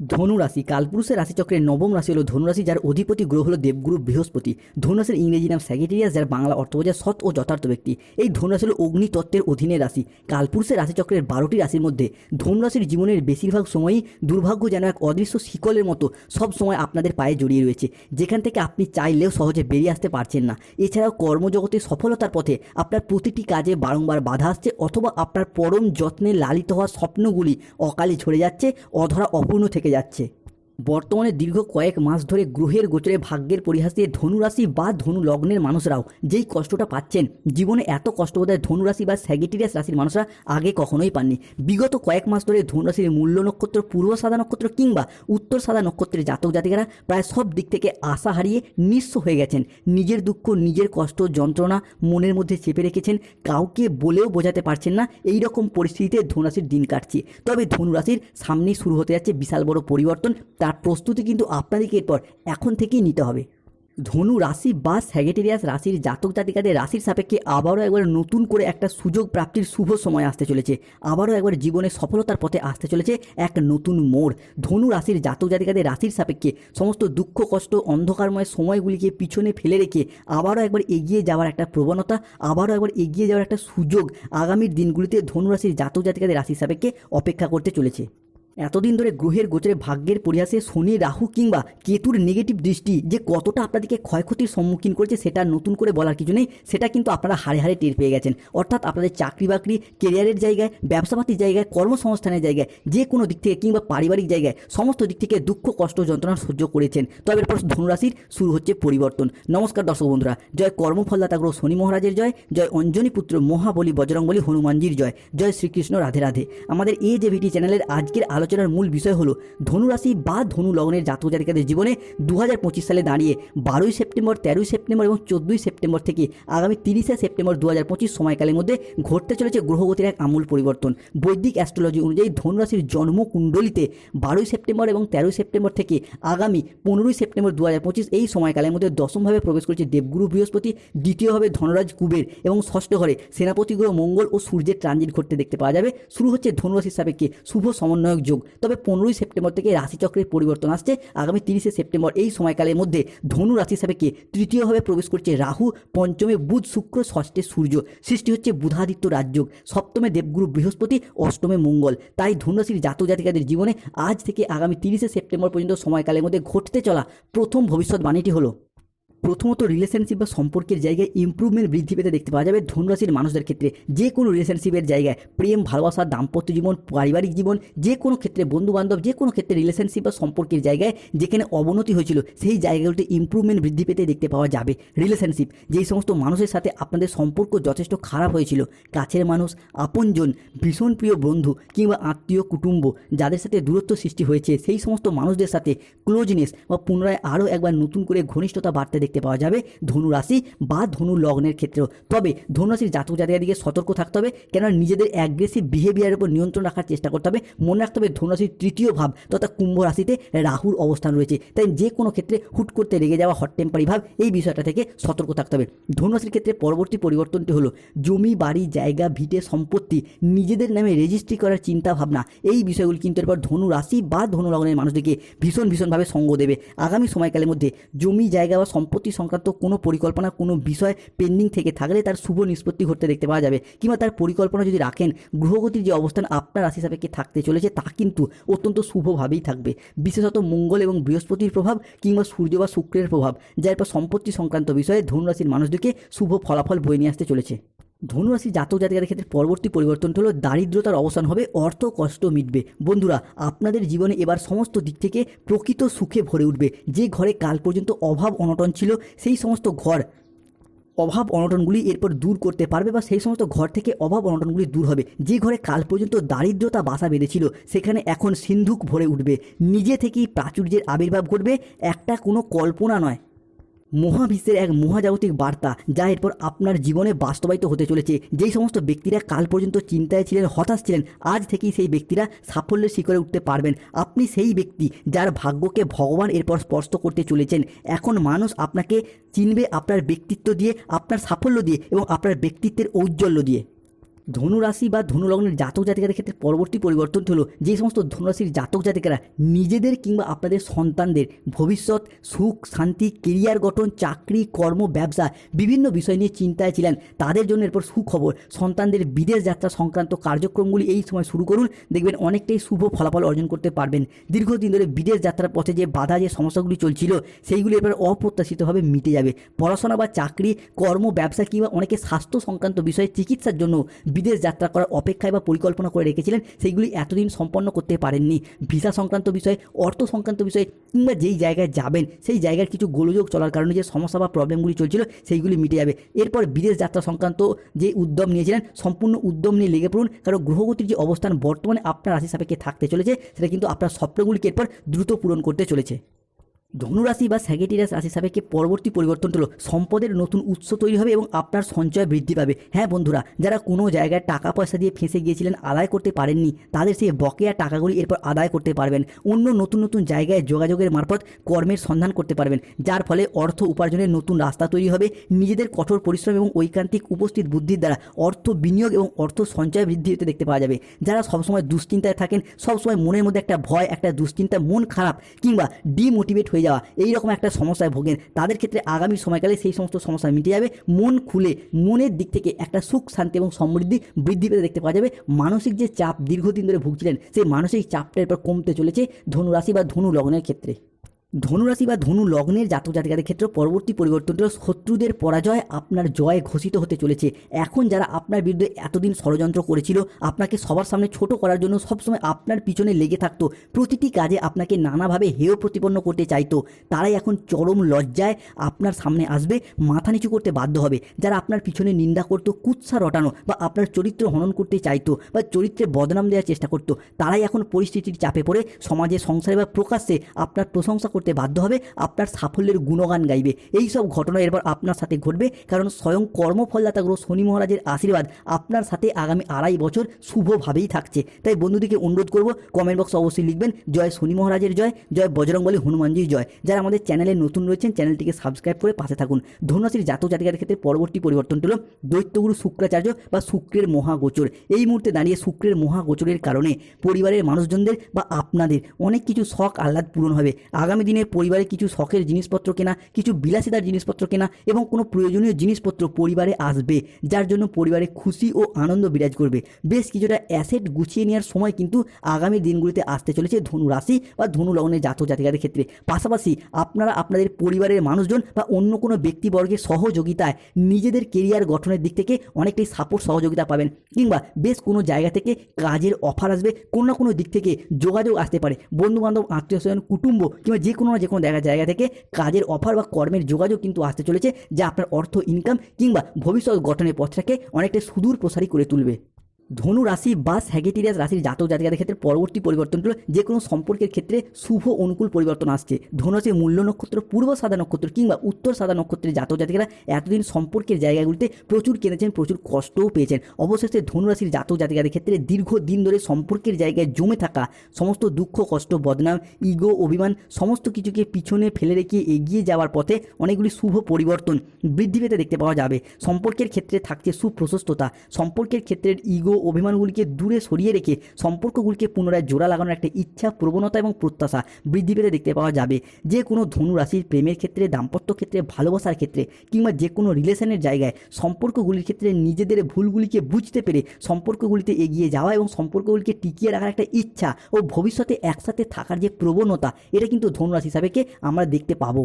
ধনুরাশি, কালপুরুষের রাশিচক্রের নবম রাশি হলো ধনুরাশি, যার অধিপতি গ্রহ হলো দেবগুরু বৃহস্পতি। ধনুরাশির ইংরেজি নাম স্যাগেটেরিয়াস, যার বাংলা অর্থ বোঝায় সৎ ও যথার্থ ব্যক্তি। এই ধনুরাশি হলো অগ্নিতত্ত্বের অধীনে রাশি। কালপুরুষের রাশিচক্রের বারোটি রাশির মধ্যে ধনুরাশির জীবনের বেশিরভাগ সময়ই দুর্ভাগ্য যেন এক অদৃশ্য শিকলের মতো সব সময় আপনাদের পায়ে জড়িয়ে রয়েছে। যেখান থেকে আপনি চাইলেও সহজে বেরিয়ে আসতে পারছেন না। এছাড়াও কর্মজগতে সফলতার পথে আপনার প্রতিটি কাজে বারংবার বাধা আসছে অথবা আপনার পরম যত্নে লালিত হওয়া স্বপ্নগুলি অকালে ঝরে যাচ্ছে, অধরা অপূর্ণ থেকে যাচ্ছে। বর্তমানে দীর্ঘ কয়েক মাস ধরে গ্রহের গোচরে ভাগ্যের পরিহাসে ধনুরাশি বা ধনু লগ্নের মানুষরাও যেই কষ্টটা পাচ্ছেন, জীবনে এত কষ্ট বোধহয় ধনুরাশি বা স্যাগিটেরিয়াস রাশির মানুষরা আগে কখনোই পাননি। বিগত কয়েক মাস ধরে ধনুরাশির মূল্য নক্ষত্র, পূর্ব সাদা নক্ষত্র কিংবা উত্তর সাদা নক্ষত্রের জাতক জাতিকারা প্রায় সব দিক থেকে আশা হারিয়ে নিঃস্ব হয়ে গেছেন। নিজের দুঃখ, নিজের কষ্ট, যন্ত্রণা মনের মধ্যে চেপে রেখেছেন, কাউকে বলেও বোঝাতে পারছেন না এই রকম পরিস্থিতিতে ধনুরাশির দিন কাটছে। তবে ধনুরাশির সামনেই শুরু হতে যাচ্ছে বিশাল বড় পরিবর্তন তার প্রস্তুতি কিন্তু আপনাদেরকে এরপর এখন থেকেই নিতে হবে। ধনু রাশি বা স্যাগেটেরিয়াস রাশির জাতক জাতিকাদের রাশির সাপেক্ষে আবারও একবার নতুন করে একটা সুযোগ প্রাপ্তির শুভ সময় আসতে চলেছে। আবারও একবার জীবনে সফলতার পথে আসতে চলেছে এক নতুন মোড়। ধনু রাশির জাতক জাতিকাদের রাশির সাপেক্ষে সমস্ত দুঃখ, কষ্ট, অন্ধকারময় সময়গুলিকে পিছনে ফেলে রেখে আবারও একবার এগিয়ে যাওয়ার একটা প্রবণতা, আবারও একবার এগিয়ে যাওয়ার একটা সুযোগ আগামীর দিনগুলিতে ধনু রাশির জাতক জাতিকাদের রাশির সাপেক্ষে অপেক্ষা করতে চলেছে। এতদিন ধরে গ্রহের গোচরে ভাগ্যের পরিহাসে শনি, রাহু কিংবা কেতুর নেগেটিভ দৃষ্টি যে কতটা আপনাদেরকে ক্ষয়ক্ষতির সম্মুখীন করেছে সেটা নতুন করে বলার কিছু নেই, সেটা কিন্তু আপনারা হারে হারে টের পেয়ে গেছেন। অর্থাৎ আপনাদের চাকরি বাকরি কেরিয়ারের জায়গায়, ব্যবসাপাতির জায়গায়, কর্মসংস্থানের জায়গায়, যে কোনো দিক থেকে কিংবা পারিবারিক জায়গায় সমস্ত দিক থেকে দুঃখ, কষ্ট, যন্ত্রণা সহ্য করেছেন। তবে এরপর ধনুরাশির শুরু হচ্ছে পরিবর্তন। নমস্কার দর্শক বন্ধুরা, জয় কর্মফলদাতা গ্রহ শনি মহারাজের জয় জয় অঞ্জনী পুত্র মহাবলী বজরংবলী হনুমানজির জয় জয় শ্রীকৃষ্ণ রাধে রাধে। আমাদের এই যে ভিটি চ্যানেলের আজকের আলোচনার মূল বিষয় হলো ধনুরাশি বা ধনু লগ্নের জাতক জাতিকাদের জীবনে দু হাজার পঁচিশ সালে দাঁড়িয়ে বারোই সেপ্টেম্বর, তেরোই সেপ্টেম্বর এবং চোদ্দোই সেপ্টেম্বর থেকে আগামী তিরিশে সেপ্টেম্বর দু হাজার পঁচিশ সময়কালের মধ্যে ঘটতে চলেছে গ্রহগতির এক আমূল পরিবর্তন। বৈদিক অ্যাস্ট্রোলজি অনুযায়ী ধনুরাশির জন্ম জন্মকুণ্ডলিতে বারোই সেপ্টেম্বর এবং তেরোই সেপ্টেম্বর থেকে আগামী পনেরোই সেপ্টেম্বর দু হাজার পঁচিশ এই সময়কালের মধ্যে দশমভাবে প্রবেশ করেছে দেবগুরু বৃহস্পতি, দ্বিতীয়ভাবে ধনরাজ কুবের এবং ষষ্ঠ ঘরে সেনাপতি গ্রহ মঙ্গল ও সূর্যের ট্রানজিট ঘটতে দেখতে পাওয়া যাবে। শুরু হচ্ছে ধনুরাশির সাপেক্ষে শুভ সমন্বয়ক যোগ। তবে পনেরোই সেপ্টেম্বর থেকে রাশিচক্রের পরিবর্তন আসছে। আগামী তিরিশে সেপ্টেম্বর এই সময়কালের মধ্যে ধনু রাশি সাপেক্ষে তৃতীয়ভাবে প্রবেশ করছে রাহু, পঞ্চমে বুধ, শুক্র, ষষ্ঠে সূর্য। সৃষ্টি হচ্ছে বুধাদিত্য রাজযোগ। সপ্তমে দেবগুরু বৃহস্পতি, অষ্টমে মঙ্গল। তাই ধনুরাশির জাতক জাতিকাদের জীবনে আজ থেকে আগামী তিরিশে সেপ্টেম্বর পর্যন্ত সময়কালের মধ্যে ঘটতে চলা প্রথম ভবিষ্যৎবাণীটি হলো প্রথমত রিলেশনশিপ বা সম্পর্কের জায়গায় ইমপ্রুভমেন্ট বৃদ্ধি পেতে দেখতে পাওয়া যাবে ধনুরাশির মানুষদের ক্ষেত্রে। যে কোনো রিলেশনশিপের জায়গায় প্রেম, ভালোবাসা, দাম্পত্য জীবন, পারিবারিক জীবন, যে কোনো ক্ষেত্রে বন্ধু বান্ধব যে কোনো ক্ষেত্রে রিলেশনশিপ বা সম্পর্কের জায়গায় যেখানে অবনতি হয়েছিল, সেই জায়গাগুলোতে ইমপ্রুভমেন্ট বৃদ্ধি পেতে দেখতে পাওয়া যাবে। রিলেশনশিপ যেই সমস্ত মানুষের সাথে আপনাদের সম্পর্ক যথেষ্ট খারাপ হয়েছিল, কাছের মানুষ, আপনজন, ভীষণ প্রিয় বন্ধু কিংবা আত্মীয়, কুটুম্ব, যাদের সাথে দূরত্ব সৃষ্টি হয়েছে, সেই সমস্ত মানুষদের সাথে ক্লোজনেস বা পুনরায় আরও একবার নতুন করে ঘনিষ্ঠতা বাড়তে দেখতে পাওয়া যাবে। ধনু রাশি বা ধনু লগ্নের ক্ষেত্রেও। তবে ধনু রাশির জাতক জাতিকার দিকে সতর্ক থাকতে হবে, কেননা নিজেদের অ্যাগ্রেসিভ বিহেভিয়ারের উপর নিয়ন্ত্রণ রাখার চেষ্টা করতে হবে। মনে রাখতে হবে ধনু রাশির তৃতীয় ভাব তথা কুম্ভ রাশিতে রাহুর অবস্থান রয়েছে। তাই যে কোনো ক্ষেত্রে হুট করতে রেগে যাওয়া হট টেম্পারি ভাব এই বিষয়টা থেকে সতর্ক থাকতে হবে। ধনু রাশির ক্ষেত্রে পরবর্তী পরিবর্তনটি হলো জমি, বাড়ি, জায়গা, ভিটে, সম্পত্তি নিজেদের নামে রেজিস্ট্রি করার চিন্তা ভাবনা। এই বিষয়গুলি কিন্তু এরপর ধনু রাশি বা ধনু লগ্নের মানুষদেরকে ভীষণ ভীষণভাবে সঙ্গ দেবে। আগামী সময়কালের মধ্যে জমি, জায়গা বা সম্পত্তি সংক্রান্ত কোনো পরিকল্পনা, কোনো বিষয় পেন্ডিং থেকে থাকলে তার শুভ নিষ্পত্তি ঘটতে দেখতে পাওয়া যাবে। কিংবা তার পরিকল্পনা যদি রাখেন, গ্রহগতির যে অবস্থান আপনার রাশি সাপেক্ষে থাকতে চলেছে, তা কিন্তু অত্যন্ত শুভভাবেই থাকবে। বিশেষত মঙ্গল এবং বৃহস্পতির প্রভাব কিংবা সূর্য বা শুক্রের প্রভাব, যার পর সম্পত্তি সংক্রান্ত বিষয়ে ধনুরাশির মানুষদেরকে শুভ ফলাফল বয়ে নিয়ে আসতে চলেছে। ধনুরাশি জাতক জাতিকাদের ক্ষেত্রে পরবর্তী পরিবর্তনটা হলো দারিদ্রতার অবসান হবে, অর্থ কষ্ট মিটবে। বন্ধুরা, আপনাদের জীবনে এবার সমস্ত দিক থেকে প্রকৃত সুখে ভরে উঠবে। যে ঘরে কাল পর্যন্ত অভাব অনটন ছিল, সেই সমস্ত ঘর অভাব অনটনগুলি এরপর দূর করতে পারবে বা সেই সমস্ত ঘর থেকে অভাব অনটনগুলি দূর হবে। যে ঘরে কাল পর্যন্ত দারিদ্রতা বাসা বেঁধেছিল, সেখানে এখন সিন্ধুক ভরে উঠবে। নিজে থেকেই প্রাচুর্যের আবির্ভাব ঘটবে, একটা কোনো কল্পনা নয়। মহাবিশ্বের এক মহাজাগতিক বার্তা, যা এরপর আপনার জীবনে বাস্তবায়িত হতে চলেছে। যেই সমস্ত ব্যক্তিরা কাল পর্যন্ত চিন্তায় ছিলেন, হতাশ ছিলেন, আজ থেকেই সেই ব্যক্তিরা সাফল্যের শিখরে উঠতে পারবেন। আপনি সেই ব্যক্তি যার ভাগ্যকে ভগবান এরপর স্পর্শ করতে চলেছেন। এখন মানুষ আপনাকে চিনবে আপনার ব্যক্তিত্ব দিয়ে, আপনার সাফল্য দিয়ে এবং আপনার ব্যক্তিত্বের ঔজ্জ্বল্য দিয়ে। ধনু রাশি বা ধনু লগ্নের জাতক জাতিকাদের ক্ষেত্রে পরবর্তী পরিবর্তন হলো যে সমস্ত ধনুরাশির জাতক জাতিকারা নিজেদের কিংবা আপনাদের সন্তানদের ভবিষ্যৎ, সুখ, শান্তি, কেরিয়ার গঠন, চাকরি, কর্ম, ব্যবসা বিভিন্ন বিষয় নিয়ে চিন্তায় ছিলেন। তাদের জন্য এরপর সুখবর। সন্তানদের বিদেশ যাত্রা সংক্রান্ত কার্যক্রমগুলি এই সময় শুরু করুন। দেখবেন অনেকটাই শুভ ফলাফল অর্জন করতে পারবেন। দীর্ঘদিন ধরে বিদেশ যাত্রার পথে যে বাধা, যে সমস্যাগুলি চলছিল, সেইগুলি এবার অপ্রত্যাশিতভাবে মিটে যাবে। পড়াশোনা বা চাকরি, কর্ম, ব্যবসা কিংবা অনেকে স্বাস্থ্য সংক্রান্ত বিষয়ে চিকিৎসার জন্য বিদেশ যাত্রা করার অপেক্ষায় বা পরিকল্পনা করে রেখেছিলেন, সেইগুলি এতদিন সম্পন্ন করতে পারেননি। ভিসা সংক্রান্ত বিষয়ে, অর্থ সংক্রান্ত বিষয়ে, কিংবা যেই জায়গায় যাবেন, সেই জায়গার কিছু গোলযোগ চলার কারণে যে সমস্যা বা প্রবলেমগুলি চলছিল, সেইগুলি মিটে যাবে। এরপর বিদেশ যাত্রা সংক্রান্ত যে উদ্যম নিয়েছিলেন, সম্পূর্ণ উদ্যম নিয়ে লেগে পড়ুন। কারণ গ্রহগতির যে অবস্থান, বর্তমানে আপনার রাশি সাপেক্ষে থাকতে চলেছে, সেটা কিন্তু আপনার স্বপ্নগুলিকে এরপর দ্রুত পূরণ করতে চলেছে। ধনুরাশি বা স্যাগেটিরাস রাশি সাপেক্ষে পরবর্তী পরিবর্তন হলো সম্পদের নতুন উৎস তৈরি হবে এবং আপনার সঞ্চয় বৃদ্ধি পাবে। হ্যাঁ বন্ধুরা, যারা কোনো জায়গায় টাকা পয়সা দিয়ে ফেঁসে গিয়েছিলেন, আদায় করতে পারেননি, তাদের সেই বকেয়া টাকাগুলি এরপর আদায় করতে পারবেন। অন্য নতুন নতুন জায়গায় যোগাযোগের মারফত কর্মের সন্ধান করতে পারবেন, যার ফলে অর্থ উপার্জনের নতুন রাস্তা তৈরি হবে। নিজেদের কঠোর পরিশ্রম এবং ঐকান্তিক উপস্থিত বুদ্ধির দ্বারা অর্থ বিনিয়োগ এবং অর্থ সঞ্চয় বৃদ্ধি হতে দেখতে পাওয়া যাবে। যারা সবসময় দুশ্চিন্তায় থাকেন, সবসময় মনের মধ্যে একটা ভয়, একটা দুশ্চিন্তা, মন খারাপ কিংবা ডিমোটিভেট হয়ে যাওয়া এই রকম একটা সমস্যায় ভোগেন। তাদের ক্ষেত্রে আগামী সময়কালে সেই সমস্ত সমস্যা মিটে যাবে। মন খুলে, মনের দিক থেকে একটা সুখ, শান্তি এবং সমৃদ্ধি বৃদ্ধি পেতে দেখতে পাওয়া যাবে। মানসিক যে চাপ দীর্ঘদিন ধরে ভুগছিলেন, সেই মানসিক চাপটা এরপর কমতে চলেছে ধনুরাশি বা ধনু লগ্নের ক্ষেত্রে। ধনুরাশি বা ধনু লগ্নের জাতক জাতিকাদের ক্ষেত্রে পরবর্তী পরিবর্তনটা শত্রুদের পরাজয় আপনার জয় ঘোষিত হতে চলেছে। এখন যারা আপনার বিরুদ্ধে এতদিন ষড়যন্ত্র করেছিল, আপনাকে সবার সামনে ছোট করার জন্য সবসময় আপনার পিছনে লেগে থাকতো, প্রতিটি কাজে আপনাকে নানাভাবে হেয় প্রতিপন্ন করতে চাইতো। তারাই এখন চরম লজ্জায় আপনার সামনে আসবে, মাথা নিচু করতে বাধ্য হবে। যারা আপনার পিছনে নিন্দা করতো, কুৎসা রটানো বা আপনার চরিত্র হনন করতে চাইতো বা চরিত্রে বদনাম দেওয়ার চেষ্টা করতো, তারাই এখন পরিস্থিতির চাপে পড়ে সমাজে, সংসারে বা প্রকাশ্যে আপনার প্রশংসা করতে বাধ্য হবে, আপনার সাফল্যের গুণগান গাইবে। এই সব ঘটনা এরপর আপনার সাথে ঘটবে, কারণ স্বয়ং কর্মফলদাতা গ্রহ শনি মহারাজের আশীর্বাদ আপনার সাথে আগামী আড়াই বছর শুভভাবেই থাকছে। তাই বন্ধুদিকে অনুরোধ করব কমেন্ট বক্সে অবশ্যই লিখবেন, জয় শনি মহারাজের জয় জয় বজরংবলী হনুমানজির জয়। যারা আমাদের চ্যানেলে নতুন রয়েছেন, চ্যানেলটিকে সাবস্ক্রাইব করে পাশে থাকুন। ধনুরাশির জাতক জাতিকার ক্ষেত্রে পরবর্তী পরিবর্তনটি হল দৈত্যগুরু শুক্রাচার্য বা শুক্রের মহাগোচর। এই মুহূর্তে দাঁড়িয়ে শুক্রের মহাগোচরের কারণে পরিবারের মানুষজনদের বা আপনাদের অনেক কিছু শখ আহ্লাদ পূরণ হবে। আগামী দিনে পরিবারে কিছু শখের জিনিসপত্র কেনা, কিছু বিলাসিতার জিনিসপত্র কেনা এবং কোনো প্রয়োজনীয় জিনিসপত্র পরিবারে আসবে, যার জন্য পরিবারে খুশি ও আনন্দ বিরাজ করবে। বেশ কিছুটা অ্যাসেট গুছিয়ে নেওয়ার সময় কিন্তু আগামী দিনগুলিতে আসতে চলেছে ধনু রাশি বা ধনু লগ্নের জাতক জাতিকাদের ক্ষেত্রে। পাশাপাশি আপনারা আপনাদের পরিবারের মানুষজন বা অন্য কোনো ব্যক্তিবর্গের সহযোগিতায় নিজেদের কেরিয়ার গঠনের দিক থেকে অনেকটাই সাপোর্ট সহযোগিতা পাবেন কিংবা বেশ কোনো জায়গা থেকে কাজের অফার আসবে, কোনো না কোনো দিক থেকে যোগাযোগ আসতে পারে। বন্ধু বান্ধব আত্মীয় স্বজন, কুটুম্ব কিংবা যে কোনো না যে কোনো জায়গা জায়গা থেকে কাজের অফার বা কর্মের যোগাযোগ কিন্তু আসতে চলেছে, যা আপনার অর্থ ইনকাম কিংবা ভবিষ্যৎ গঠনের পথটাকে অনেকটা সুদূর প্রসারী করে তুলবে। ধনু রাশি বা স্যাগেটিরিয়াস রাশির জাতক জাতিকাদের ক্ষেত্রে পরবর্তী পরিবর্তনগুলো যে কোনো সম্পর্কের ক্ষেত্রে শুভ অনুকূল পরিবর্তন আসছে। ধনু রাশির মূল্য নক্ষত্র, পূর্ব সাদা নক্ষত্র কিংবা উত্তর সাদা নক্ষত্রের জাতক জাতিকারা এতদিন সম্পর্কের জায়গাগুলিতে প্রচুর কিনেছেন প্রচুর কষ্টও পেয়েছেন। অবশেষে ধনু রাশির জাতক জাতিকাদের ক্ষেত্রে দীর্ঘদিন ধরে সম্পর্কের জায়গায় জমে থাকা, সমস্ত দুঃখ, কষ্ট, বদনাম, ইগো, অভিমান, সমস্ত কিছুকে পিছনে ফেলে রেখে এগিয়ে যাওয়ার পথে অনেকগুলি শুভ পরিবর্তন বৃদ্ধি পেতে দেখতে পাওয়া যাবে। সম্পর্কের ক্ষেত্রে থাকছে সুপ্রশস্ততা। সম্পর্কের ক্ষেত্রের ইগো অভিমানগুলিকে দূরে সরিয়ে রেখে সম্পর্কগুলিকে পুনরায় জোড়া লাগানোর একটা ইচ্ছা, প্রবণতা এবং প্রত্যাশা বৃদ্ধি পেতে দেখতে পাওয়া যাবে। যে কোনো ধনু রাশির প্রেমের ক্ষেত্রে, দাম্পত্য ক্ষেত্রে, ভালোবাসার ক্ষেত্রে কিংবা যে কোনো রিলেশনের জায়গায় সম্পর্কগুলির ক্ষেত্রে নিজেদের ভুলগুলিকে বুঝতে পেরে সম্পর্কগুলিতে এগিয়ে যাওয়া এবং সম্পর্কগুলিকে টিকিয়ে রাখার একটা ইচ্ছা ও ভবিষ্যতে একসাথে থাকার যে প্রবণতা, এটা কিন্তু ধনুরাশি হিসাবেকে আমরা দেখতে পাবো।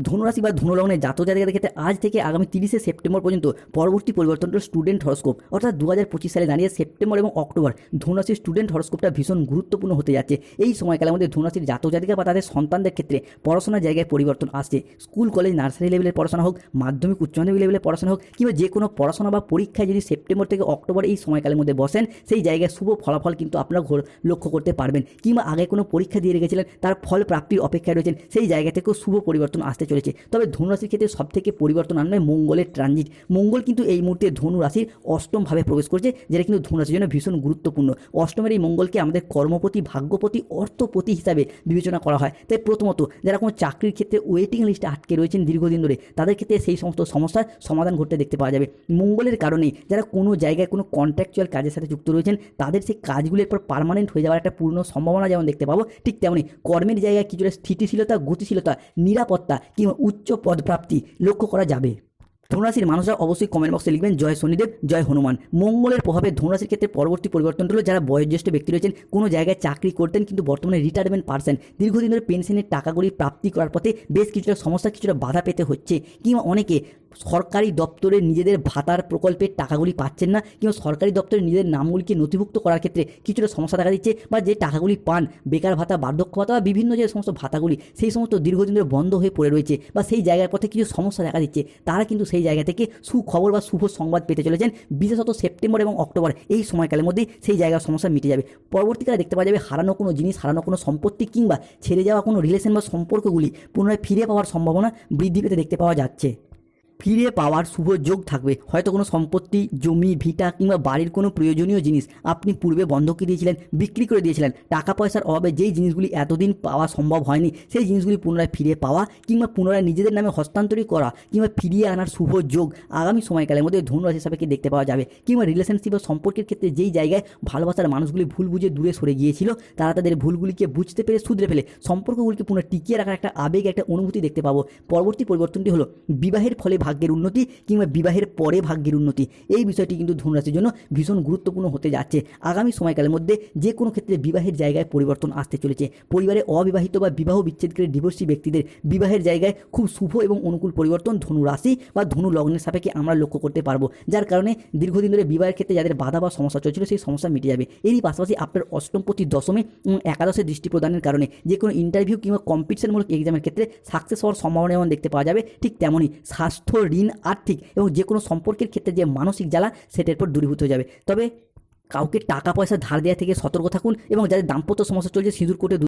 ধনুরাশি বা ধনুলগ্নের জাতক জাতিকাদের ক্ষেত্রে আজ থেকে আগামী তিরিশে সেপ্টেম্বর পর্যন্ত পরবর্তী পরিবর্তনটা স্টুডেন্ট হরস্কোপ অর্থাৎ দু হাজার পঁচিশ সালে দাঁড়িয়ে সেপ্টেম্বর এবং অক্টোবর ধনুরাশির স্টুডেন্ট হরস্কোপটা ভীষণ গুরুত্বপূর্ণ হতে যাচ্ছে। এই সময়কালের মধ্যে ধনুরাশির জাতক জাতিকা বা তাদের সন্তানদের ক্ষেত্রে পড়াশোনার জায়গায় পরিবর্তন আসছে। স্কুল, কলেজ, নার্সারি লেভেলের পড়াশোনা হোক, মাধ্যমিক, উচ্চ মাধ্যমিক লেভেলের পড়াশোনা হোক, কিংবা যে কোনো পড়াশোনা বা পরীক্ষায় যদি সেপ্টেম্বর থেকে অক্টোবর এই সময়কালের মধ্যে বসেন, সেই জায়গায় শুভ ফলাফল কিন্তু আপনারা ঘোর লক্ষ্য করতে পারবেন। কিংবা আগে কোনো পরীক্ষা দিয়ে রেখেছিলেন, তার ফল প্রাপ্তির অপেক্ষায় রয়েছেন, সেই জায়গা থেকেও শুভ পরিবর্তন আসতে চলেছে। তবে ধনুরাশির ক্ষেত্রে সব থেকে পরিবর্তন আনবে মঙ্গলের ট্রানজিট মঙ্গল কিন্তু এই মুহূর্তে ধনু রাশির অষ্টমভাবে প্রবেশ করছে, যেটা কিন্তু ধনু রাশির জন্য ভীষণ গুরুত্বপূর্ণ। অষ্টমের এই মঙ্গলকে আমাদের কর্মপতি, ভাগ্যপতি, অর্থপতি হিসাবে বিবেচনা করা হয়। তাই প্রথমত, যারা কোনো চাকরির ক্ষেত্রে ওয়েটিং লিস্টে আটকে রয়েছেন দীর্ঘদিন ধরে, তাদের ক্ষেত্রে সেই সমস্ত সমস্যার সমাধান ঘটতে দেখতে পাওয়া যাবে। মঙ্গলের কারণেই যারা কোনো জায়গায় কোনো কন্ট্রাকচুয়াল কাজের সাথে যুক্ত রয়েছেন, তাদের সেই কাজগুলোর পর পার্মানেন্ট হয়ে যাওয়ার একটা পূর্ণ সম্ভাবনা যেমন দেখতে পাবো, ঠিক তেমনই কর্মের জায়গায় কিছুটা স্থিতিশীলতা, গতিশীলতা, নিরাপত্তা কিংবা উচ্চ পদপ্রাপ্তি লক্ষ্য করা যাবে। ধনুরাশির মানুষরা অবশ্যই কমেন্ট বক্সে লিখবেন, জয় শনিদেব, জয় হনুমান। মঙ্গলের প্রভাবে ধনুরাশির ক্ষেত্রে পরবর্তী পরিবর্তন হলো, যারা বয়োজ্যেষ্ঠ ব্যক্তি রয়েছেন, কোনো জায়গায় চাকরি করতেন কিন্তু বর্তমানে রিটায়ারমেন্ট পার্সেন দীর্ঘদিন ধরে পেনশনের টাকাগুলি প্রাপ্তি করার পথে বেশ কিছুটা সমস্যা, কিছুটা বাধা পেতে হচ্ছে। কিংবা অনেকে সরকারি দপ্তরে নিজেদের ভাতার প্রকল্পের টাকাগুলি পাচ্ছেন না কিংবা সরকারি দপ্তরে নিজেদের নামগুলিকে নথিভুক্ত করার ক্ষেত্রে কিছুটা সমস্যা দেখা দিচ্ছে বা যে টাকাগুলি পান, বেকার ভাতা, বার্ধক্য ভাতা বা বিভিন্ন যে সমস্ত ভাতাগুলি, সেই সমস্ত দীর্ঘদিন ধরে বন্ধ হয়ে পড়ে রয়েছে বা সেই জায়গার পথে কিছু সমস্যা দেখা দিচ্ছে, তারা কিন্তু সেই জায়গা থেকে সুখবর বা শুভ সংবাদ পেতে চলেছেন বিশেষত সেপ্টেম্বর এবং অক্টোবর, এই সময়কালের মধ্যেই সেই জায়গার সমস্যা মিটে যাবে। পরবর্তীকালে দেখতে পাওয়া যাবে হারানো কোনো জিনিস, হারানো কোনো সম্পত্তি কিংবা ছেড়ে যাওয়া কোনো রিলেশন বা সম্পর্কগুলি পুনরায় ফিরে পাওয়ার সম্ভাবনা বৃদ্ধি পেতে দেখতে পাওয়া যাচ্ছে। ফিরে পাওয়ার শুভ যোগ থাকবে। হয়তো কোনো সম্পত্তি, জমি, ভিটা কিংবা বাড়ির কোনো প্রয়োজনীয় জিনিস আপনি পূর্বে বন্ধকি দিয়েছিলেন, বিক্রি করে দিয়েছিলেন। টাকা পয়সার অভাবে যেই জিনিসগুলি এতদিন পাওয়া সম্ভব হয়নি, সেই জিনিসগুলি পুনরায় ফিরে পাওয়া কিংবা পুনরায় নিজেদের নামে হস্তান্তরিত করা কিংবা ফিরিয়ে আনার শুভ যোগ আগামী সময়কালের মধ্যে ধনুরাশি হিসাবে দেখতে পাওয়া যাবে? কিংবা রিলেশনশিপ বা সম্পর্কের ক্ষেত্রে যেই জায়গায় ভালোবাসার মানুষগুলি ভুল বুঝে দূরে সরে গিয়েছিল, তারা তাদের ভুলগুলিকে বুঝতে পেরে শুধরে ফেলে সম্পর্কগুলিকে পুনরায় টিকিয়ে রাখার একটা আবেগ, একটা অনুভূতি দেখতে পাবো। পরবর্তী পরিবর্তনটি হলো, বিবাহের ফলে ভাগ্যের উন্নতি কিংবা বিবাহের পরে ভাগ্যের উন্নতি। এই বিষয়টি কিন্তু ধনুরাশির জন্য ভীষণ গুরুত্বপূর্ণ হতে যাচ্ছে। আগামী সময়কালের মধ্যে যে কোনো ক্ষেত্রে বিবাহের জায়গায় পরিবর্তন আসতে চলেছে। পরিবারে অবিবাহিত বা বিবাহ বিচ্ছেদকারী ডিভোর্সি ব্যক্তিদের বিবাহের জায়গায় খুব শুভ এবং অনুকূল পরিবর্তন ধনু রাশি বা ধনু লগ্নের সাপেক্ষে আমরা লক্ষ্য করতে পারব। যার কারণে দীর্ঘদিন ধরে বিবাহের ক্ষেত্রে যাদের বাধা বা সমস্যা চলছিল সেই সমস্যা মিটে যাবে। এরই পাশাপাশি আপনার অষ্টমপতি দশমে একাদশে দৃষ্টি প্রদানের কারণে যে কোনো ইন্টারভিউ কিংবা কম্পিটিশনমূলক এক্সামের ক্ষেত্রে সাকসেস হওয়ার সম্ভাবনা যেমন দেখতে পাওয়া যাবে, ঠিক তেমনই স্বাস্থ্য ঋণ, আর্থিক এবং যে কোনো সম্পর্কের ক্ষেত্রে যে মানসিক জ্বালা, সেটার পর দূরীভূত হয়ে যাবে। তবে কাউকে টাকা পয়সা ধার দেওয়া থেকে সতর্ক থাকুন এবং যাদের দাম্পত্য সমস্যা চলছে, সিঁদুর কোটে